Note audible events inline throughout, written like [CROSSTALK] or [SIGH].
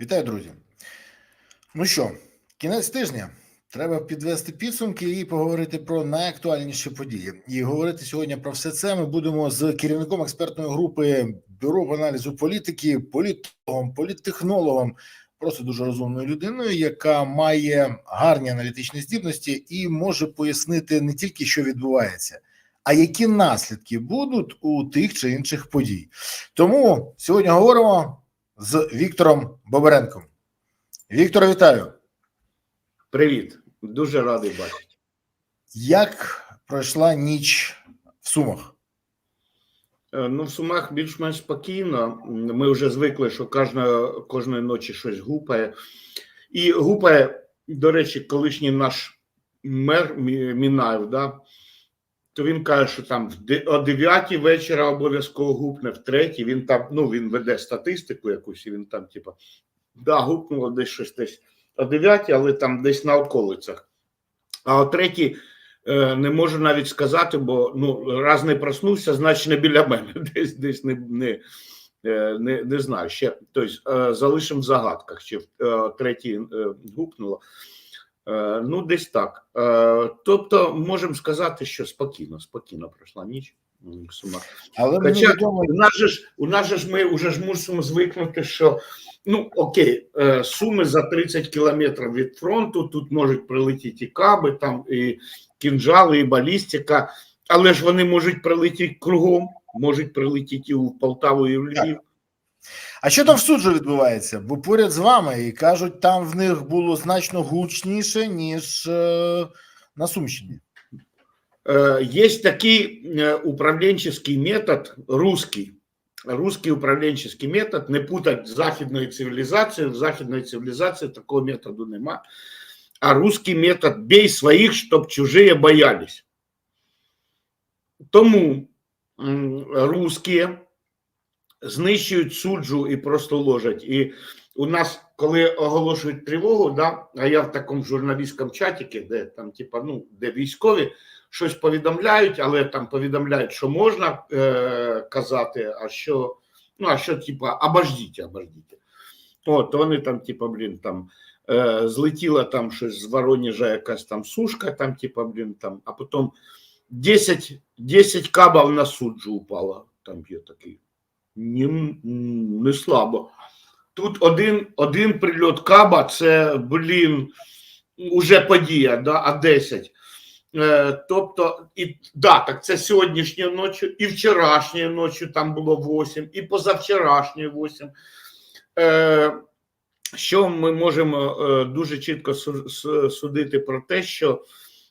Вітаю, друзі. Ну що, кінець тижня. Треба підвести підсумки і поговорити про найактуальніші події. І говорити сьогодні про все це ми будемо з керівником експертної групи бюро аналізу політики, політологом, політтехнологом, просто дуже розумною людиною, яка має гарні аналітичні здібності і може пояснити не тільки що відбувається, а які наслідки будуть у тих чи інших подій. Тому сьогодні говоримо з Віктором Боберенком. Віктор, вітаю. Привіт, дуже радий бачити. Як пройшла ніч в Сумах? Е, Ну, в Сумах більш-менш спокійно. Ми вже звикли, що кожної, кожної ночі щось гупає. І гупає, до речі, колишній наш мер Мінаєв, да, то він каже, що там о 9 вечора обов'язково гупне, в 3 він там, ну, він веде статистику якусь, і він там, типа, да, гупнуло десь щось десь о 9, але там десь на околицях. А о 3 Е, не можу навіть сказати, бо ну раз не проснувся, значить не біля мене. [LAUGHS] Десь десь не не, е, не, не знаю. Ще тобто е, залишимо в загадках, чи в третій гукнуло. Е, Ну, десь так. Е, Тобто, можемо сказати, що спокійно, спокійно пройшла ніч. Сумах. Але Хоча відомо, у нас же ж у нас же ж ми вже ж мусимо звикнути, що ну окей, е, суми за 30 кілометрів від фронту. Тут можуть прилетіти і каби, там і кінжали, і балістика, але ж вони можуть прилетіти кругом, можуть прилетіти і в Полтаву, і в Львів. А що там в суджу відбувається? Бо поряд з вами і кажуть, там в них було значно гучніше, ніж е, на Сумщині. Есть такий э, управленческий метод русский. Русский управленческий метод не путать західною цивілізацією. В західної цивілізації такого методу нема. А русский метод бей своїх, щоб чужие боялись. Тому м, русські знищують суджу і просто ложать. І у нас, коли оголошують тривогу, да, а я в такому журналістському чаті, де там, типа, ну, де військові щось повідомляють, але там повідомляють, що можна е, казати, а що, ну, а що, типа, обождіть, обождіть. От, вони там, типа, блін, там е, злетіла там щось з Воронежа якась там сушка, там, типа, блін, там, а потім 10, 10 кабів на суджу упало. Там є такий. Не, не слабо. Тут один, один прильот каба, це, блін, уже подія, да, а 10. Е, тобто, і да, так це сьогоднішньою ночі, і вчорашньою ночі там було 8, і позавчорашньою 8. Е, що ми можемо е, дуже чітко су- су- судити про те, що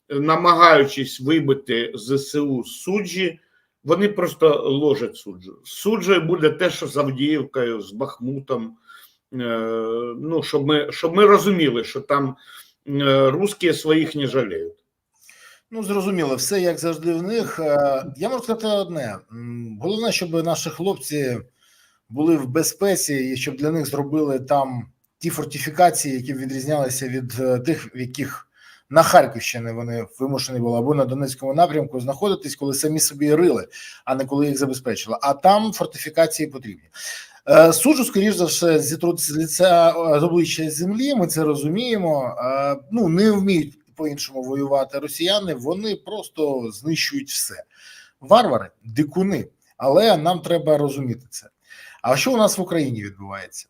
е, намагаючись вибити ЗСУ суджі, вони просто ложать суджу. З Суджею буде те, що з Авдіївкою, з Бахмутом. Е, ну, щоб ми, щоб ми розуміли, що там е, русські своїх не жаліють. Ну, зрозуміло, все як завжди в них. Е, Я можу сказати одне: головне, щоб наші хлопці були в безпеці, і щоб для них зробили там ті фортифікації, які відрізнялися від тих, в яких на Харківщині вони вимушені були або на Донецькому напрямку знаходитись, коли самі собі рили, а не коли їх забезпечили. А там фортифікації потрібні. Е, Суджу, скоріш за все, зітруть з лиця е, з обличчя землі. Ми це розуміємо. Е, Ну не вміють по-іншому воювати росіяни. Вони просто знищують все. Варвари, дикуни. Але нам треба розуміти це. А що у нас в Україні відбувається?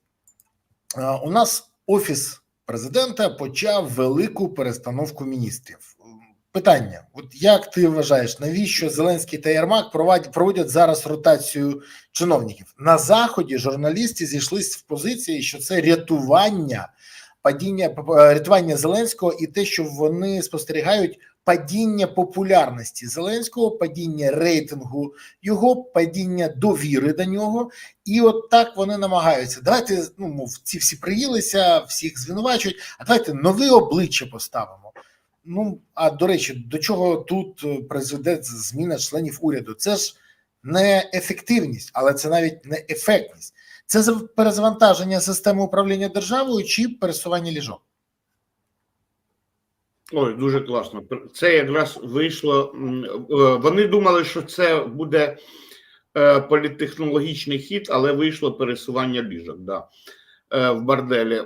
У нас офіс президента почав велику перестановку міністрів. Питання: от як ти вважаєш, навіщо Зеленський та Ярмак проводять зараз ротацію чиновників? На заході журналісти зійшлися в позиції, що це рятування падіння рятування Зеленського і те, що вони спостерігають падіння популярності Зеленського, падіння рейтингу його, падіння довіри до нього, і от так вони намагаються. Давайте ну мов ці всі приїлися, всіх звинувачують. А давайте нове обличчя поставимо. Ну а до речі, до чого тут е, призведе зміна членів уряду? Це ж не ефективність, але це навіть не ефектність. Це зав- перезавантаження системи управління державою чи пересування ліжок. Ой, дуже класно. Це якраз вийшло. е, Вони думали, що це буде е, політтехнологічний хід, але вийшло пересування ліжок. Да. е, в борделі.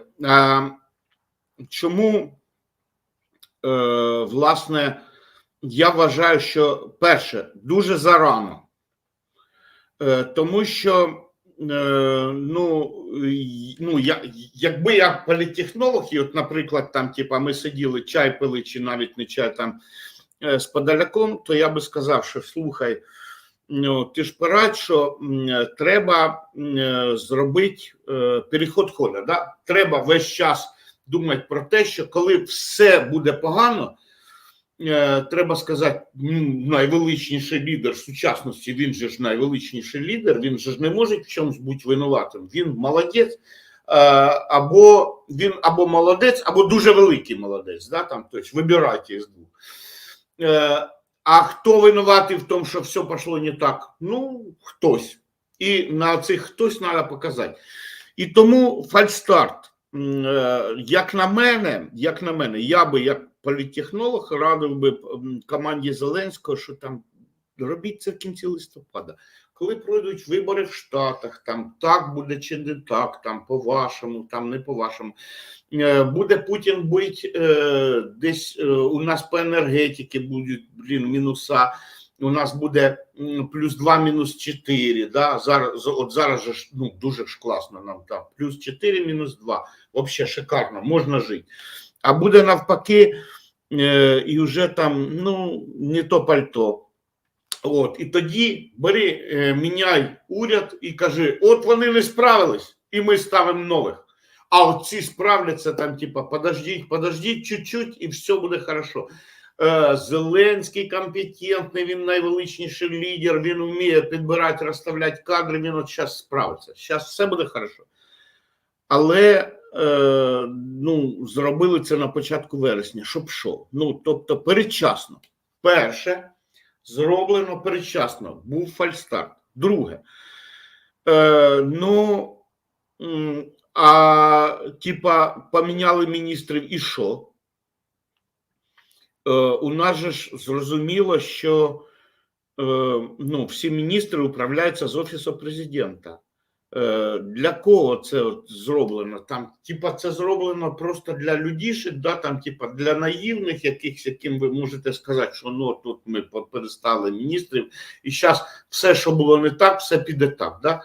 Чому, власне, я вважаю, що перше, дуже зарано. Тому що ну, ну я, якби я політтехнолог, і от, наприклад, там, типа, ми сиділи, чай пили, чи навіть не чай там е, з подаляком, то я би сказав, що слухай, ну, ти ж порадь, що треба е, зробити е, переход хода. Да? Треба весь час думати про те, що коли все буде погано, е, треба сказати, найвеличніший лідер сучасності, він же ж найвеличніший лідер, він же ж не може в чомусь бути винуватим. Він молодець, е, або він або молодець, або дуже великий молодець. Да? Там, тобто, вибирайте із двох. Е, а хто винуватий в тому, що все пішло не так? Ну, хтось. І на цих хтось треба показати. І тому фальстарт, е, як на мене, як на мене, я би як політтехнолог радив би команді Зеленського, що там робіть це в кінці листопада. Коли пройдуть вибори в Штатах, там так буде чи не так, там по-вашому, там не по-вашому. Е, Буде Путін бить е, десь е, у нас по енергетиці будуть блін, мінуса. У нас буде плюс 2, мінус 4. Да? Зараз, от зараз же ну, дуже ж класно нам там. Плюс 4, мінус 2. Взагалі шикарно, можна жити. А буде навпаки, е, і вже там ну, не то пальто. От, і тоді бери, е, міняй уряд і кажи: от вони не справились, і ми ставимо нових. А от справляться там, типа, подождіть, подождіть чуть-чуть, і все буде хорошо. Е, Зеленський компетентний, він найвеличніший лідер, він вміє підбирати, розставляти кадри, він от зараз справиться. Зараз все буде хорошо. Але е, ну, зробили це на початку вересня, щоб що? Ну, тобто, передчасно. Перше, зроблено передчасно, був фальстарт. Друге, е, ну, а типа поміняли міністрів і що? Е, у нас же ж зрозуміло, що е, ну, всі міністри управляються з офісу президента. Е, для кого це от зроблено? Там, типа, це зроблено просто для людіших, да, там, типа, для наївних, якихось, яким ви можете сказати, що ну тут ми перестали міністрів, і зараз все, що було не так, все піде так. Да?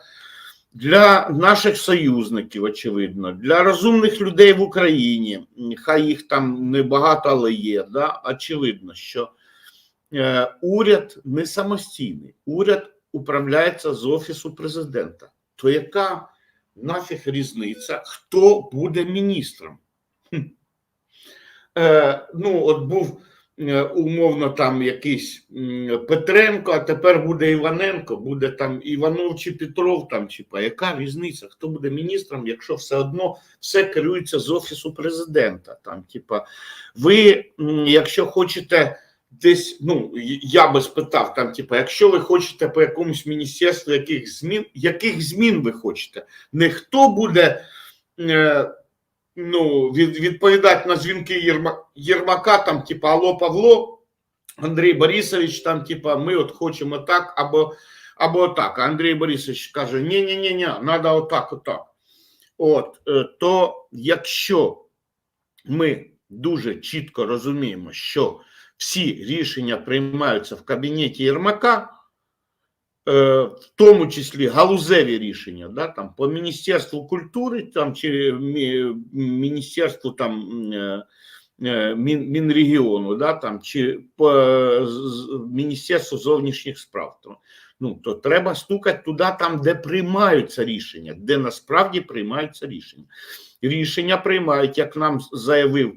Для наших союзників, очевидно, для розумних людей в Україні, хай їх там небагато, але є. Да? Очевидно, що е, уряд не самостійний, уряд управляється з офісу президента. То яка нафіг різниця, хто буде міністром? Е, ну, от був е, умовно там якийсь м, Петренко, а тепер буде Іваненко, буде там Іванов чи Петров, там, типа, яка різниця, хто буде міністром, якщо все одно все керується з офісу президента. Там, типа, ви, якщо хочете десь, ну я би спитав, там, типа, якщо ви хочете по якомусь міністерству яких змін, яких змін ви хочете? Не хто буде е, ну, від, відповідати на дзвінки Єрма, Єрмака, там, типа, Алло, Павло, Андрій Борисович, там, типа, ми от хочемо так, або, або так. Андрій Борисович каже: ні ні ні ні треба отак, отак. От, е, то якщо ми дуже чітко розуміємо, що всі рішення приймаються в кабінеті Єрмака, е, в тому числі галузеві рішення, да, там, по Міністерству культури там, чи мі- Міністерству там, е, е, Мін, Мінрегіону, да, там, чи по Міністерству зовнішніх справ. То, ну, то треба стукати туди, там, де приймаються рішення, де насправді приймаються рішення. Рішення приймають, як нам заявив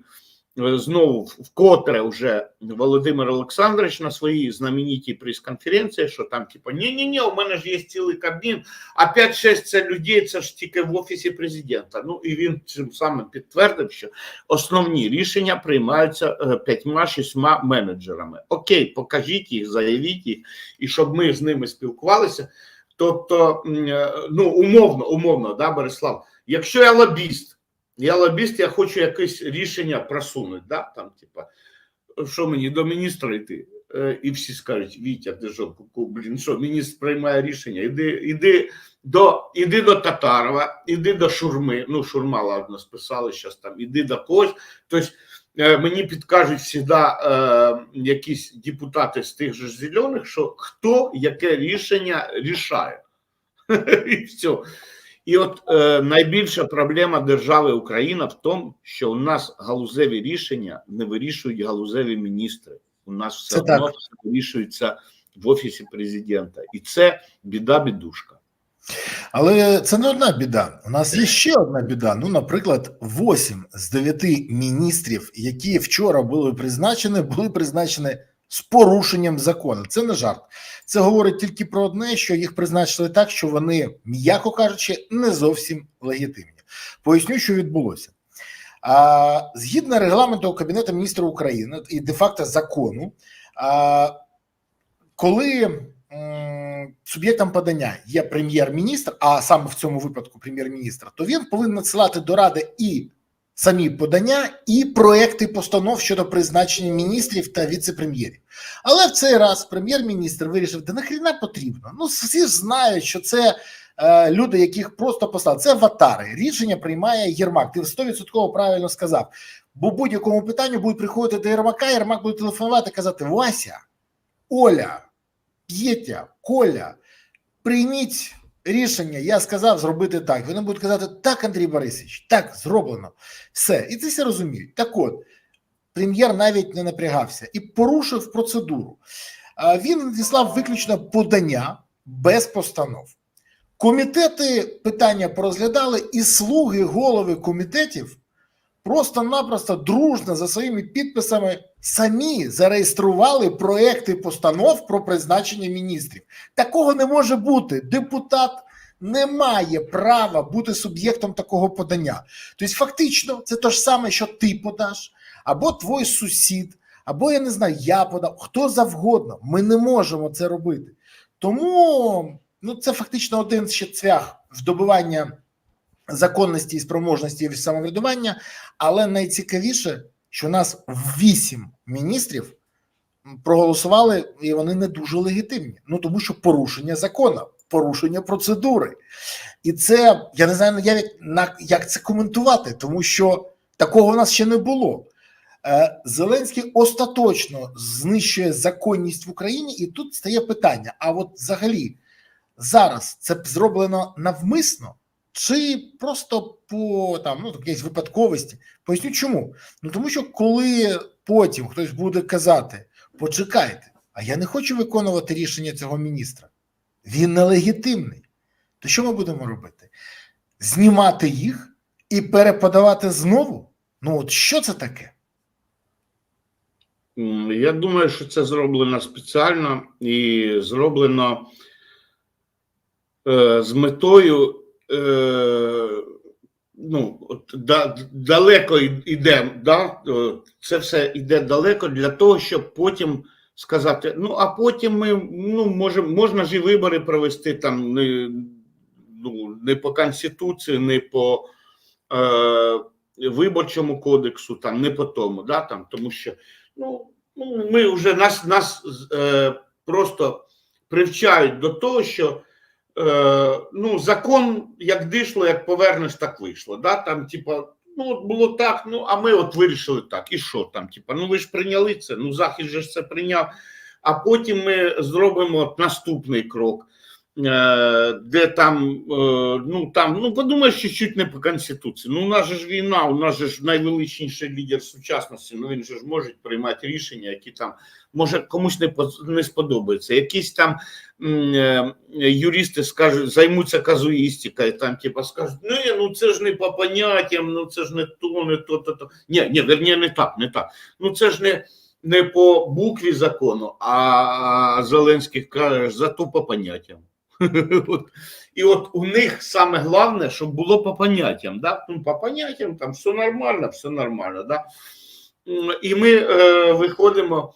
знову вкотре вже Володимир Олександрович на своїй знаменитій прес-конференції, що там, типу, ні-ні-ні, у мене ж є цілий кабмін, а 5-6 це людей, це ж тільки в офісі президента. Ну і він цим самим підтвердив, що основні рішення приймаються е, п'ятьма-шістьма менеджерами. Окей, покажіть їх, заявіть їх, і щоб ми з ними спілкувалися. Тобто, е, ну умовно, умовно, да, Борислав, якщо я лобіст, я лобіст, я хочу якесь рішення просунути, да, там, типа, що мені до міністра йти? е, і всі скажуть: Вітя, ти що, блін, що міністр приймає рішення? Іди, іди до, іди до Татарова, іди до Шурми. Ну, Шурма, ладно, списали зараз там, іди до когось. Тобто е, мені підкажуть завжди е, якісь депутати з тих же зелених, що хто яке рішення рішає. [LAUGHS] І все. І от е, найбільша проблема держави Україна в тому, що у нас галузеві рішення не вирішують галузеві міністри. У нас все Це одно так. все вирішується в офісі президента, і це біда бідушка. Але це не одна біда. У нас є ще одна біда. Ну, наприклад, 8 з 9 міністрів, які вчора були призначені, були призначені з порушенням закону. Це не жарт. Це говорить тільки про одне, що їх призначили так, що вони, м'яко кажучи, не зовсім легітимні. Поясню, що відбулося. А, згідно регламенту Кабінету міністрів України і де-факто закону, а, коли суб'єктом подання є прем'єр-міністр, а саме в цьому випадку прем'єр-міністр, то він повинен надсилати до ради і самі подання, і проекти постанов щодо призначення міністрів та віце-прем'єрів. Але в цей раз прем'єр-міністр вирішив, да нахріна потрібно. Ну всі ж знають, що це е, люди, яких просто послали. Це аватари. Рішення приймає Єрмак. Ти 100% правильно сказав. Бо будь-якому питанню будуть приходити до Єрмака, Єрмак буде телефонувати казати: Вася, Оля, П'єтя, Коля, прийміть рішення. Я сказав зробити так. Вони будуть казати: так, Андрій Борисович, так, зроблено. Все. І це всі розуміють. Так от, прем'єр навіть не напрягався і порушив процедуру. Він надіслав виключно подання без постанов. Комітети питання порозглядали, і слуги голови комітетів просто-напросто дружно за своїми підписами самі зареєстрували проекти постанов про призначення міністрів. Такого не може бути. Депутат не має права бути суб'єктом такого подання. Тобто, фактично, це те ж саме, що ти подаш, або твій сусід, або я не знаю, я подав, хто завгодно. Ми не можемо це робити. Тому ну, це фактично один ще цвях здобування законності і спроможності самоврядування, але найцікавіше, що у нас вісім міністрів проголосували, і вони не дуже легітимні. Ну тому що порушення закону, порушення процедури. І це я не знаю навіть на як це коментувати, тому що такого в нас ще не було. Е, Зеленський остаточно знищує законність в Україні, і тут стає питання: а от взагалі зараз це зроблено навмисно, чи просто по там ну якійсь випадковості? Поясню чому? Ну тому що коли потім хтось буде казати: почекайте, а я не хочу виконувати рішення цього міністра, він нелегітимний. То що ми будемо робити? Знімати їх і переподавати знову? Ну от що це таке? Я думаю, що це зроблено спеціально і зроблено е, з метою. Е, ну, да, далеко йде, да? е, це все йде далеко для того, щоб потім сказати: ну, а потім ми ну, можемо, можна ж і вибори провести там не, ну, не по Конституції, не по е, Виборчому кодексу, там, не по тому, да? там, тому що ну, ну, ми вже нас, нас е, просто привчають до того, що ну, закон як дишло, як повернеш, так вийшло. Да? Там, типа, ну, от було так, ну, а ми от вирішили так. І що там? Типа, ну ви ж прийняли це, ну Захід же ж це прийняв. А потім ми зробимо наступний крок. Е, Де там, е, ну там, ну подумаєш, що чуть не по конституції. Ну, у нас же ж війна, у нас же ж найвеличніший лідер сучасності. Ну він же ж може приймати рішення, які там може комусь не не сподобаються. Якісь там е, юристи скажуть, займуться казуїстикою, там типа скажуть, ну, ну це ж не по поняттям, ну це ж не то, не то, то, то. Ні, ні, верні, не так, не так. Ну це ж не, не по букві закону, а Зеленський каже, зато по поняттям. [LAUGHS] І от у них саме головне, щоб було по поняттям. Да? Ну, по поняттям там все нормально, все нормально. Да? І ми е, виходимо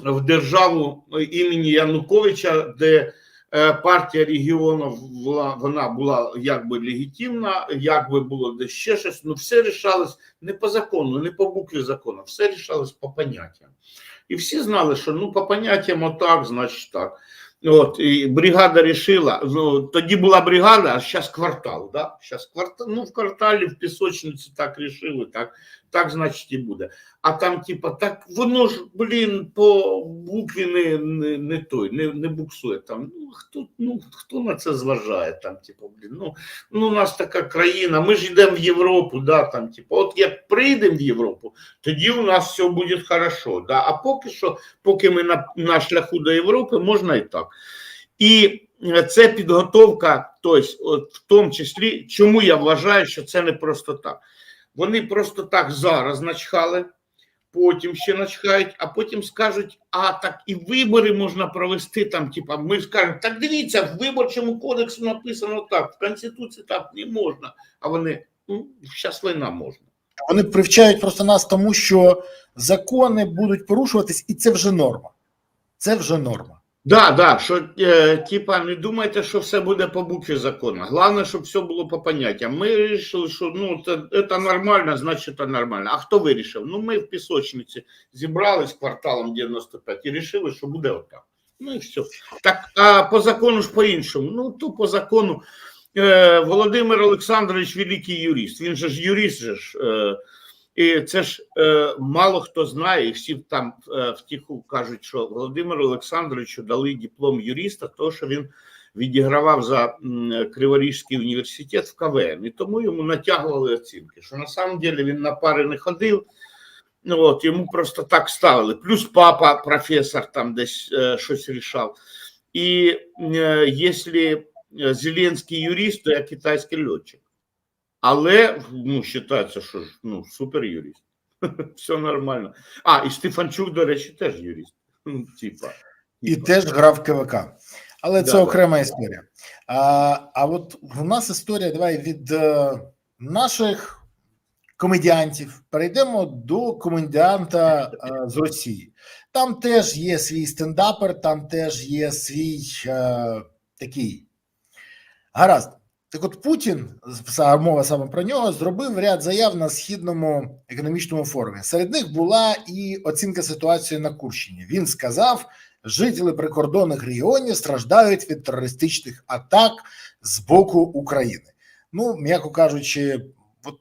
в державу імені Януковича, де е, партія регіону була, вона була якби легітимна, якби було де ще щось, ну все рішалось не по закону, не по букві закону, все рішалось по поняттям. І всі знали, що ну по поняттям отак, значить так. От, і бригада рішила, ну, тоді була бригада, а зараз квартал. Да? Зараз квартал, ну, в кварталі, в пісочниці так рішили, так, так значить і буде. А там, типа, так воно ж, блін, по букві не, не, не той, не, не буксує. Там, ну, хто, ну, хто на це зважає? Там, типа, блін, ну, ну, у нас така країна, ми ж йдемо в Європу, да, там, типа, от як прийдемо в Європу, тоді у нас все буде хорошо. Да? А поки що, поки ми на, на шляху до Європи, можна і так. І це підготовка, тобто, от, в тому числі, чому я вважаю, що це не просто так. Вони просто так зараз начхали, потім ще начхають, а потім скажуть: а так і вибори можна провести там. Типа, ми скажемо, так дивіться, в виборчому кодексі написано так, в Конституції так не можна. А вони ну, війна можна. Вони привчають просто нас тому, що закони будуть порушуватись, і це вже норма. Це вже норма. Да, да, що е, типа не думайте, що все буде по букві закону. Головне, щоб все було по поняттям. Ми вирішили, що ну це, це нормально, значить це нормально. А хто вирішив? Ну ми в пісочниці зібрались кварталом 95 і вирішили, що буде отак. Ну і все. Так, а по закону ж по-іншому. Ну то по закону е, Володимир Олександрович великий юрист. Він же ж юрист же ж. Е, і це ж е, мало хто знає, і всі там е, втіху кажуть, що Володимиру Олександровичу дали диплом юриста, тому що він відігравав за Криворізький університет в КВН, і тому йому натягували оцінки. Що на самом деле він на пари не ходив, ну от йому просто так ставили. Плюс папа, професор, там десь е, щось рішав. І е, якщо Зеленський юрист, то я китайський льотчик. Але ну, вважається, що ж, ну, супер юрист. [LAUGHS] Все нормально. А, і Стефанчук, до речі, теж юрист. [LAUGHS] Ну, Типа. І типа. теж грав КВК. Але це Да, да. окрема історія. А, а от у нас історія давай від е, наших комедіантів перейдемо до комедіанта е, з Росії. Там теж є свій стендапер, там теж є свій е, такий гаразд. Так от Путін, мова саме про нього, зробив ряд заяв на східному економічному форумі. Серед них була і оцінка ситуації на Курщині. Він сказав, жителі прикордонних регіонів страждають від терористичних атак з боку України. Ну, м'яко кажучи, от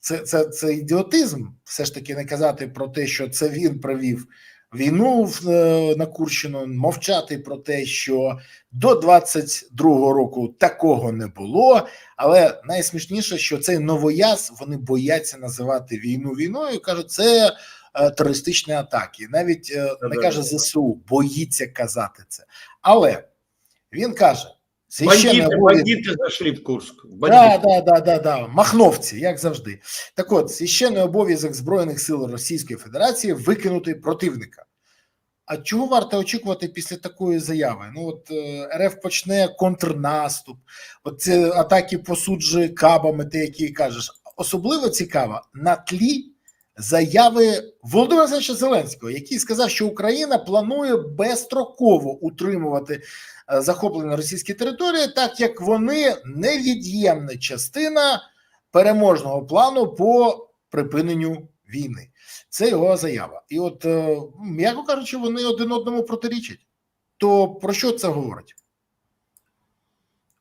це, це, це ідіотизм, все ж таки не казати про те, що це він провів війну в, е, на Курщину, мовчати про те, що до 22-го року такого не було. Але найсмішніше, що цей новояз вони бояться називати війну війною. кажуть, це е, терористичні атаки. Навіть е, не каже ЗСУ, боїться казати це. Але він каже: священний Бандити, обов'язок- бандити зайшли в Курск. Да, да, да, да, да. Махновці, як завжди. Так от, священний обов'язок Збройних сил Російської Федерації викинути противника. А чого варто очікувати після такої заяви? Ну от е, РФ почне контрнаступ, от ці атаки по суджі кабами, ти які кажеш. Особливо цікаво на тлі заяви Володимира Олександровича Зеленського, який сказав, що Україна планує безстроково утримувати е, захоплені російські території, так як вони невід'ємна частина переможного плану по припиненню війни. Це його заява. І от, е, м'яко кажучи, вони один одному протирічать. То про що це говорить?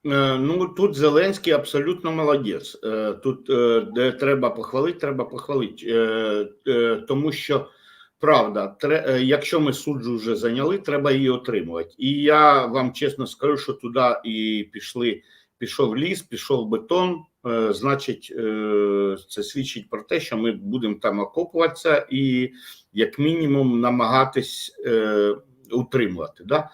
Е, Ну тут Зеленський абсолютно молодець. Е, Тут е, де треба похвалити, треба похвалити. Тому що правда, якщо ми суджу вже зайняли, треба її отримувати. І я вам чесно скажу, що туди і пішли. Пішов ліс, пішов бетон. Значить, це свідчить про те, що ми будемо там окопуватися і, як мінімум, намагатись утримувати. Да?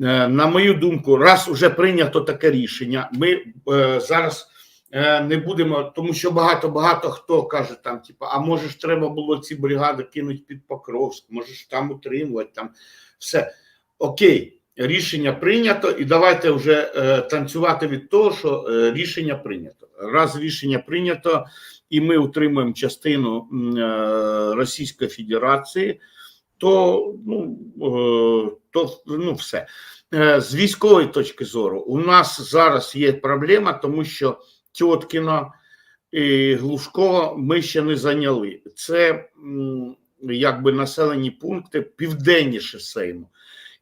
Е, На мою думку, раз вже прийнято таке рішення, ми е, зараз е, не будемо, тому що багато багато хто каже там, типу, а може ж треба було ці бригади кинути під Покровськ, може ж там утримувати там все. Окей, рішення прийнято, і давайте вже е, танцювати від того, що е, рішення прийнято. Раз рішення прийнято, і ми утримуємо частину е, Російської Федерації, то ну, е, то ну все. Е, З військової точки зору, у нас зараз є проблема, тому що Тьоткіно і Глушкова ми ще не зайняли. Це якби населені пункти південніше Сейму.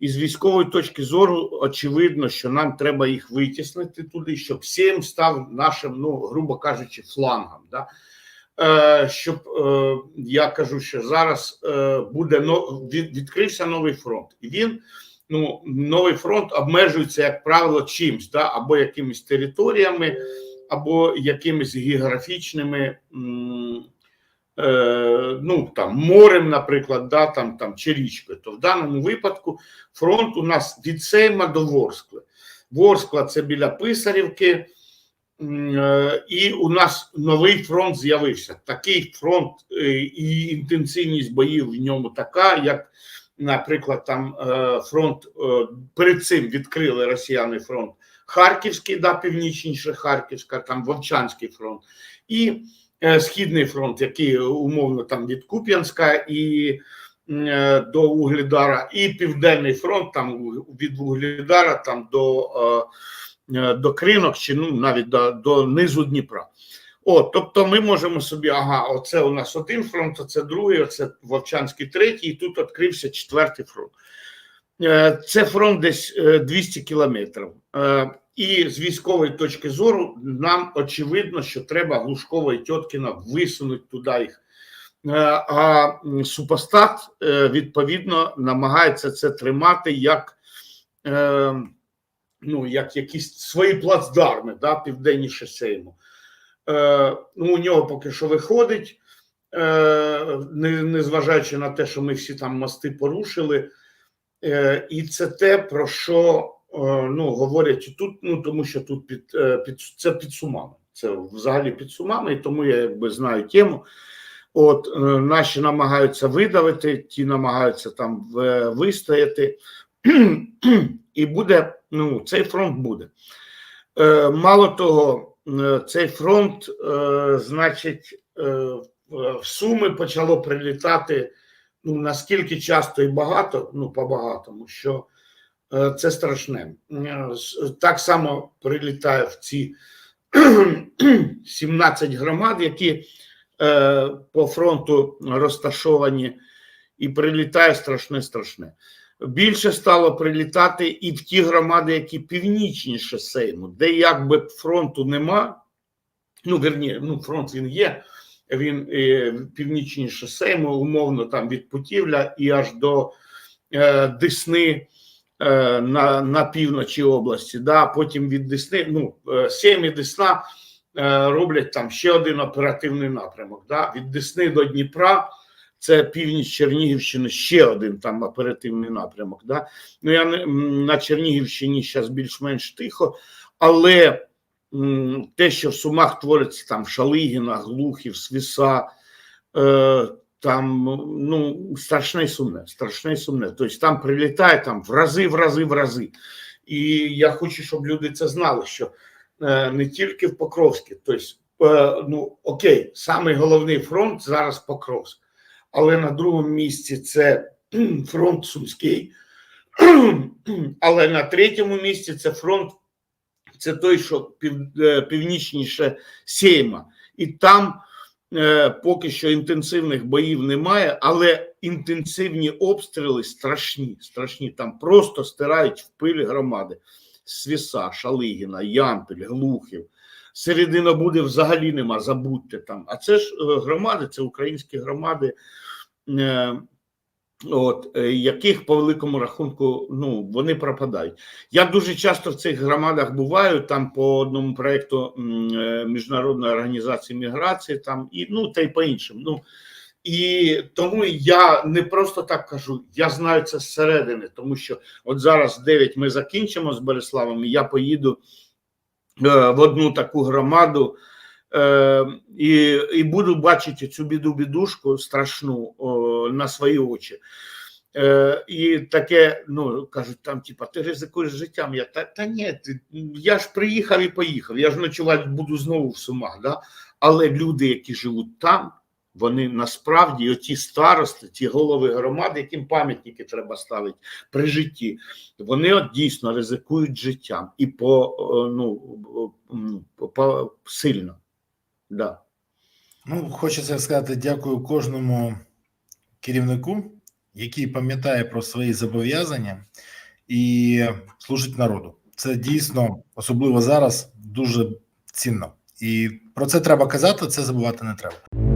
І з військової точки зору очевидно, що нам треба їх витіснити туди, щоб Сейм став нашим, ну грубо кажучи, флангом. Да? Е, щоб е, я кажу, що зараз е, буде відкрився новий фронт, і він ну новий фронт обмежується, як правило, чимсь, да? або якимись територіями, або якимись географічними. Ну там морем, наприклад, да, там, там чи річкою, то в даному випадку фронт у нас від Сейма до Ворскли. Ворскла це біля Писарівки, і у нас новий фронт з'явився. Такий фронт е, і інтенсивність боїв в ньому така, як, наприклад, там е, фронт е, перед цим відкрили росіяни фронт Харківський, да, північніше Харківська, там Вовчанський фронт, і е, Східний фронт, який умовно там від Куп'янська і е, до Угледара, і Південний фронт там від Угледара там до. Е, до кринок чи ну навіть до, до низу Дніпра. От, тобто ми можемо собі, ага, оце у нас один фронт, оце другий, оце Вовчанський третій, і тут відкрився четвертий фронт. Е, Це фронт десь е, 200 кілометрів. Е, І з військової точки зору нам очевидно, що треба Глушкова і Тьоткіна висунути туди їх. А супостат відповідно намагається це тримати як. Е, ну, як якісь свої плацдарми, да, південніше Сейму. Е, ну, у нього поки що виходить, е, не- незважаючи на те, що ми всі там мости порушили. Е, і це те, про що е, ну, говорять тут, ну, тому що тут під, е, під, це під сумами. Це взагалі під сумами, і тому я якби знаю тему. От е, наші намагаються видавити, ті намагаються там в- вистояти. [CLEARS THROAT] І буде, ну, цей фронт буде. Е, мало того, е, цей фронт, е, значить, е, в Суми почало прилітати ну, наскільки часто і багато, ну, по-багатому, що е, це страшне. Е, Так само прилітає в ці [CLEARS THROAT] 17 громад, які е, по фронту розташовані, і прилітає страшне страшне. Більше стало прилітати і в ті громади, які північніше Сейму, де якби фронту нема. Ну, верні, ну, фронт він є, він е, північніше Сейму, умовно там від Путівля і аж до е, Десни е, на, на півночі області. Да, потім від Десни, ну, е, Сейм і Десна е, роблять там ще один оперативний напрямок. Да, від Десни до Дніпра це північ Чернігівщини, ще один там оперативний напрямок. Да? Ну я на Чернігівщині зараз більш-менш тихо, але те, що в Сумах твориться там Шалигіна, Глухів, Свіса, е, там ну страшне сумне, страшне сумне. Тобто там прилітає там в рази, в рази, в рази. І я хочу, щоб люди це знали, що е, не тільки в Покровській, тобто, е, ну окей, самий головний фронт зараз Покровськ але на другому місці це [CLEARS THROAT] фронт Сумський, [CLEARS THROAT] але на третьому місці це фронт, це той, що пів, е, північніше Сейма. І там е, поки що інтенсивних боїв немає, але інтенсивні обстріли страшні. страшні. Там просто стирають в пиль громади. Свіса, Шалигіна, Ямпіль, Глухів. Середина буде взагалі нема, забудьте там. А це ж е, громади, це українські громади, е, от, е, яких по великому рахунку ну, вони пропадають. Я дуже часто в цих громадах буваю, там по одному проєкту е, Міжнародної організації міграції, там і ну та й по іншим. Ну, і тому я не просто так кажу, я знаю це зсередини, тому що от зараз 9 ми закінчимо з Бориславом, і я поїду в одну таку громаду е, і, і буду бачити цю біду бідушку страшну на свої очі. Е, і таке, ну кажуть, там, типа, ти ризикуєш життям. Я та, та ні, ти, я ж приїхав і поїхав. Я ж ночувати буду знову в Сумах. Да? Але люди, які живуть там, вони насправді оті старости, ті голови громад, яким пам'ятники треба ставити при житті, вони от дійсно ризикують життям і по е, ну по, сильно. Да. Ну, хочеться сказати дякую кожному керівнику, який пам'ятає про свої зобов'язання і служить народу. Це дійсно, особливо зараз, дуже цінно. І про це треба казати, це забувати не треба.